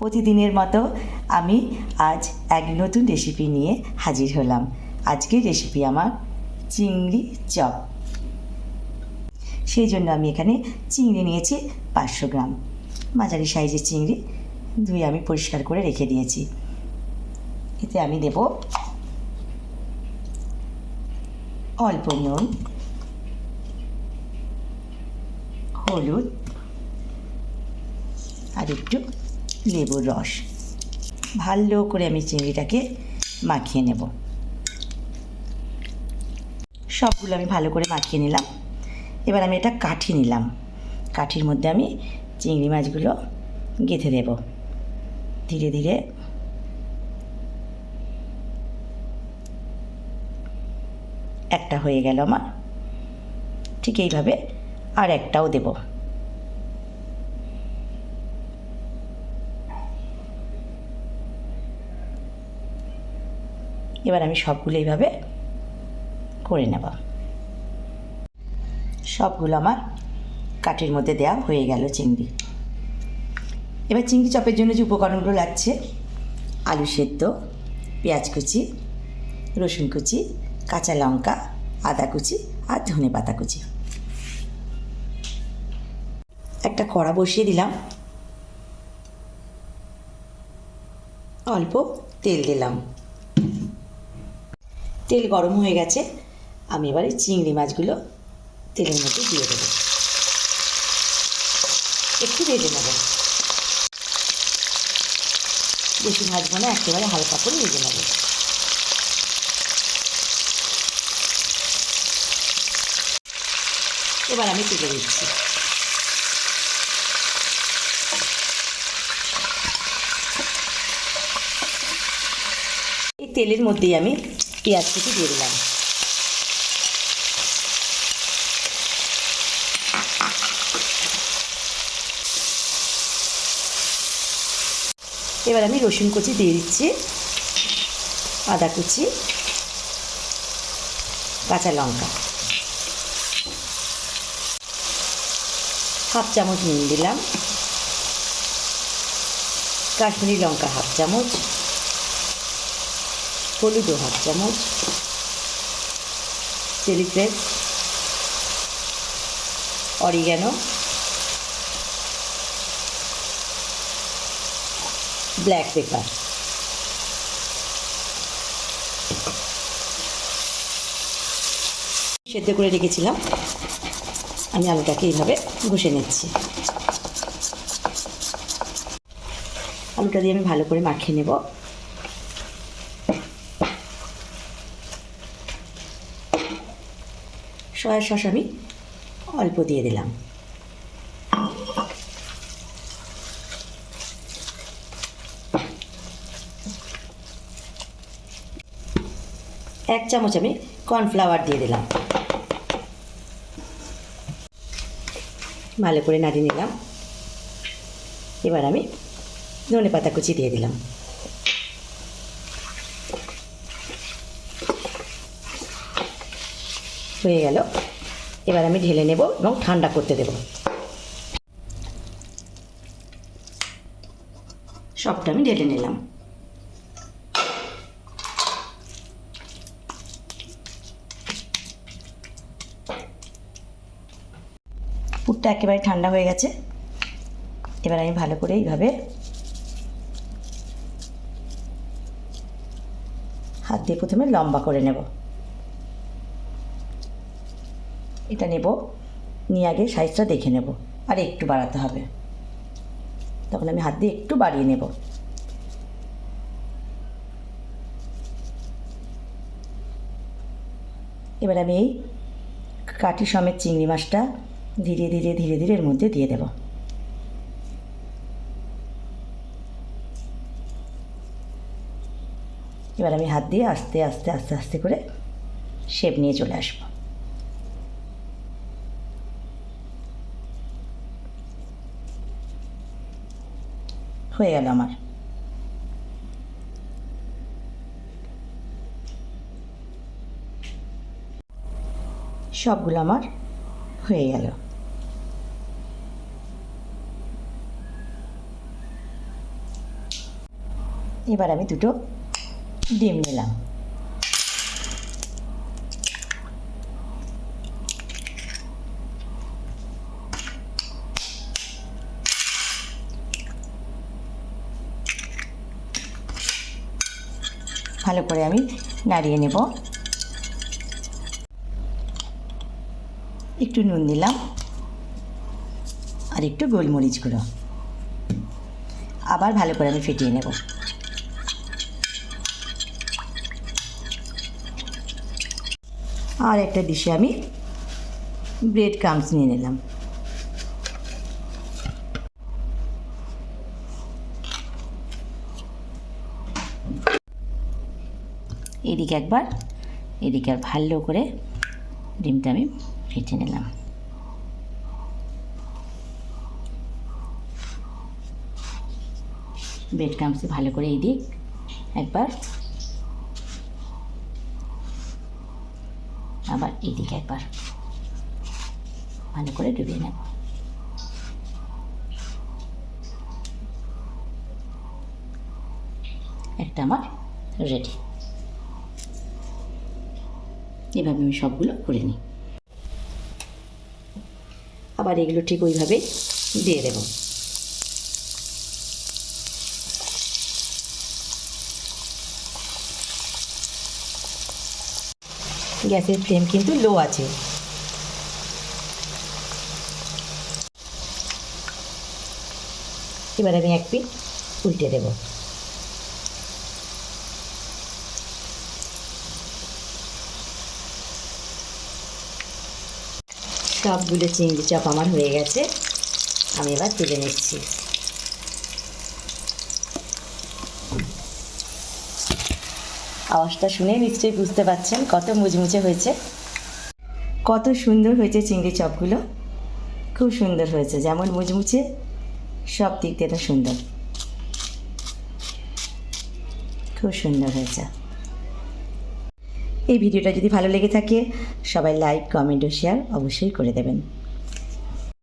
প্রতিদিনের মতো আমি আজ এক নতুন রেসিপি নিয়ে হাজির হলাম। আজকের রেসিপি আমার চিংড়ি চপ। সেই জন্য আমি এখানে চিংড়ি নিয়েছি পাঁচশো গ্রাম। মাঝারি সাইজের চিংড়ি ধুয়ে আমি পরিষ্কার করে রেখে দিয়েছি। এতে আমি দেব অল্প নুন, হলুদ আর একটু লেবুর রস। ভালো করে আমি চিংড়িটাকে মাখিয়ে নেব। সবগুলো আমি ভালো করে মাখিয়ে নিলাম। এবার আমি এটা কাঠি নিলাম। কাঠির মধ্যে আমি চিংড়ি মাছগুলো গেঁথে দেব। ধীরে ধীরে একটা হয়ে গেল আমার। ঠিক এইভাবে আর একটাও দেবো। এবার আমি সবগুলো এইভাবে করে নেব। সবগুলো আমার কাঠের মধ্যে দেওয়া হয়ে গেল চিংড়ি। এবার চিংড়ি চপের জন্য যে উপকরণগুলো লাগছে, আলু সেদ্ধ, পেঁয়াজ কুচি, রসুন কুচি, কাঁচা লঙ্কা, আদা কুচি আর ধনে পাতা কুচি। একটা কড়া বসিয়ে দিলাম। অল্প তেল দিলাম। তেল গরম হয়ে গেছে, আমি এবারে চিংড়ি মাছগুলো তেলের মধ্যে দিয়ে দেবো। একটু ভেজে নেব। বেশি ভাজবো না, একেবারে হালকা করে ভেজে নেব। এবার আমি তুলে দিচ্ছি। তেলের মধ্যেই আমি পেঁয়াজ কুচি দিয়ে দিলাম। এবার আমি রসুন কুচি দিয়ে দিচ্ছি, আদা কুচি, কাঁচা লঙ্কা। হাফ চামচ নুন দিলাম, কাশ্মীরি লঙ্কা হাফ চামচ। হলুদও হাফ চামচ, chilli flakes, oregano, black pepper. সেদ্ধ করে রেখেছিলাম। আমি আলুটাকে এইভাবে ঘষে নিচ্ছি। আলুটা দিয়ে আমি ভালো করে মাখিয়ে নেব। সয়া সস আমি অল্প দিয়ে দিলাম। এক চামচ আমি কর্নফ্লাওয়ার দিয়ে দিলাম। ভালো করে নাড়িয়ে নিলাম। এবার আমি ধনে পাতা কুচি দিয়ে দিলাম। হয়ে গেল। এবার আমি ঢেলে নেব এবং ঠান্ডা করতে দেব। সবটা আমি ঢেলে নিলাম। পুরটা একেবারে ঠান্ডা হয়ে গেছে। এবার আমি ভালো করে এইভাবে হাত দিয়ে প্রথমে লম্বা করে নেব। এটা নেব। নিয়ে আগে সাইজটা দেখে নেব। আর একটু বাড়াতে হবে। তখন আমি হাত দিয়ে একটু বাড়িয়ে নেব। এবার আমি এই কাঠি সমেত চিংড়ি মাছটা ধীরে ধীরে ধীরে ধীরে এর মধ্যে দিয়ে দেব। এবার আমি হাত দিয়ে আস্তে আস্তে আস্তে আস্তে করে শেপ নিয়ে চলে আসব। হয়ে গেল আমার। সবগুলো আমার হয়ে গেল। এবার আমি দুটো ডিম নিলাম। ভালো করে আমি নাড়িয়ে নেব। একটু নুন দিলাম। আর একটু গোলমরিচ গুঁড়ো। আবার ভালো করে আমি ফেটিয়ে নেব। আর একটা ডিশে আমি ব্রেড ক্রামস নিয়ে নিলাম। এদিকে একবার, এদিকে আর ভালো করে ডিমটা আমি ফেটে নিলাম। ব্রেড ক্রামসে ভালো করে এই দিক একবার, আবার এইদিকে একবার ভালো করে ডুবিয়ে নেব। একটা আমার রেডি। এভাবে আমি সবগুলো করে নিই। আবার এগুলো ঠিক ওইভাবেই দিয়ে দেবো। গ্যাসের ফ্লেম কিন্তু লো আছে। এবার আমি এক পিঠ উল্টে দেবো। সবগুলো চিংড়ি চপ আমার হয়ে গেছে। আমি এবার তুলে নিচ্ছি। আওয়াজটা শুনে নিশ্চয়ই বুঝতে পারছেন কত মুচমুচে হয়েছে। কত সুন্দর হয়েছে চিংড়ি চপগুলো। খুব সুন্দর হয়েছে, যেমন মুচমুচে, সব দিক দিয়ে সুন্দর। খুব সুন্দর হয়েছে। এই ভিডিওটা যদি ভালো লেগে থাকে সবাই লাইক কমেন্ট ও শেয়ার অবশ্যই করে দেবেন।